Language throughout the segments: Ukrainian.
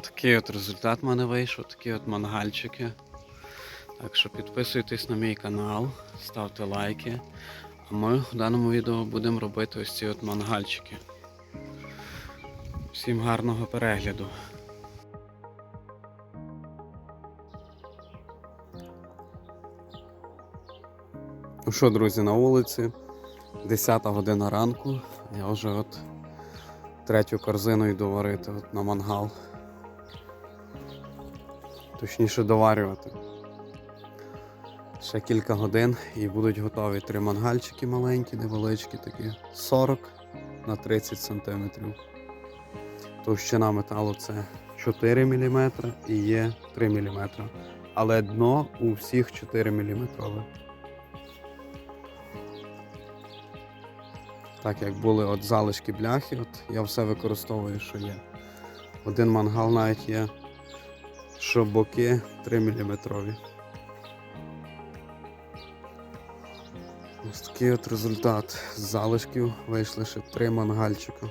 Такий от результат в мене вийшов, такі от мангальчики. Так що підписуйтесь на мій канал, ставте лайки. А ми в даному відео будемо робити ось ці от мангальчики. Всім гарного перегляду. Ну що, друзі, на вулиці 10 година ранку. Я вже от третю корзину йду варити от на мангал. Точніше доварювати. Ще кілька годин і будуть готові три мангальчики маленькі, невеличкі такі, 40 на 30 см. Товщина металу це 4 мм і є 3 мм. Але дно у всіх 4 мм. Так як були от залишки бляхи, от я все використовую, що є. Один мангал навіть є, що боки 3 мм. Ось такий от результат. З залишків вийшли ще три мангальчика.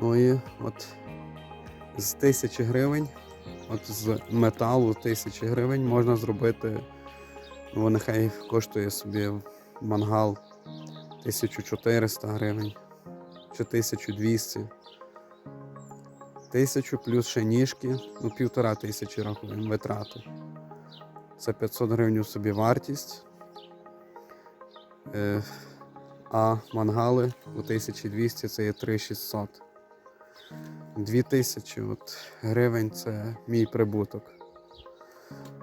Ну і от з тисячі гривень, от з металу тисячі гривень можна зробити, ну нехай коштує собі мангал 1400 гривень чи 1200. Тисячу плюс ще ніжки, ну півтора тисячі рахуємо витрати. Це 500 гривень собі вартість. Е, а мангали у 1200 це є 3600. 2000 от, гривень це мій прибуток.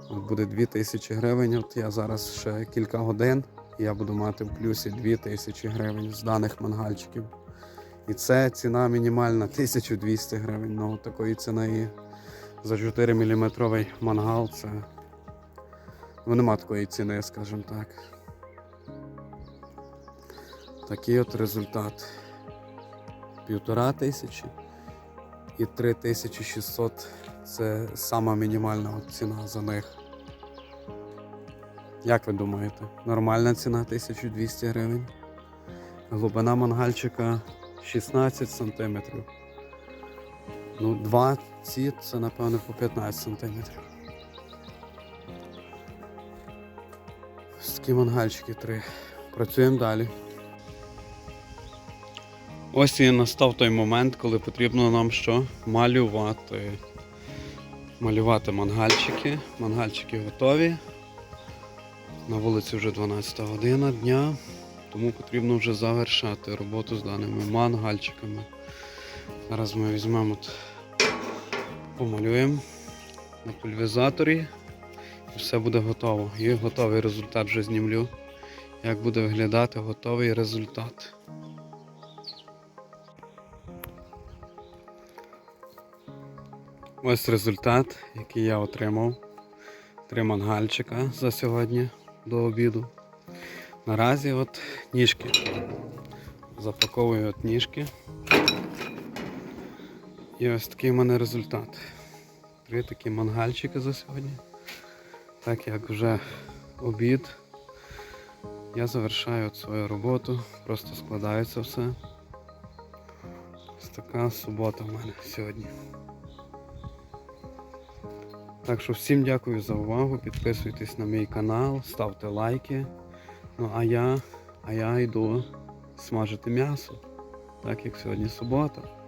От буде 2000 гривень. От я зараз ще кілька годин і я буду мати в плюсі 2000 гривень з даних мангальчиків. І це ціна мінімальна 1200 гривень. Ну такої ціни за 4 мм мангал це. Ну нема такої ціни, скажімо так. Такий от результат. Півтора тисячі і 3600 це сама мінімальна ціна за них. Як ви думаєте, нормальна ціна 1200 гривень? Глибина мангальчика 16 см. Ну, два ці це напевно по 15 см. Такі мангальчики три. Працюємо далі. Ось і настав той момент, коли потрібно нам що? Малювати. Малювати мангальчики. Мангальчики готові. На вулиці вже 12 година дня, тому потрібно вже завершати роботу з даними мангальчиками. Зараз ми візьмемо, от, помалюємо на пульвізаторі і все буде готово. І готовий результат вже знімлю. Як буде виглядати готовий результат. Ось результат, який я отримав. Три мангальчика за сьогодні до обіду. Наразі от ніжки. Запаковую от ніжки. І ось такий в мене результат. Три такі мангальчики за сьогодні. Так як вже обід, я завершаю от свою роботу, просто складається все. Ось така субота в мене сьогодні. Так що всім дякую за увагу. Підписуйтесь на мій канал, ставте лайки. Ну а я, а я йду смажити м'ясо, так як сьогодні субота.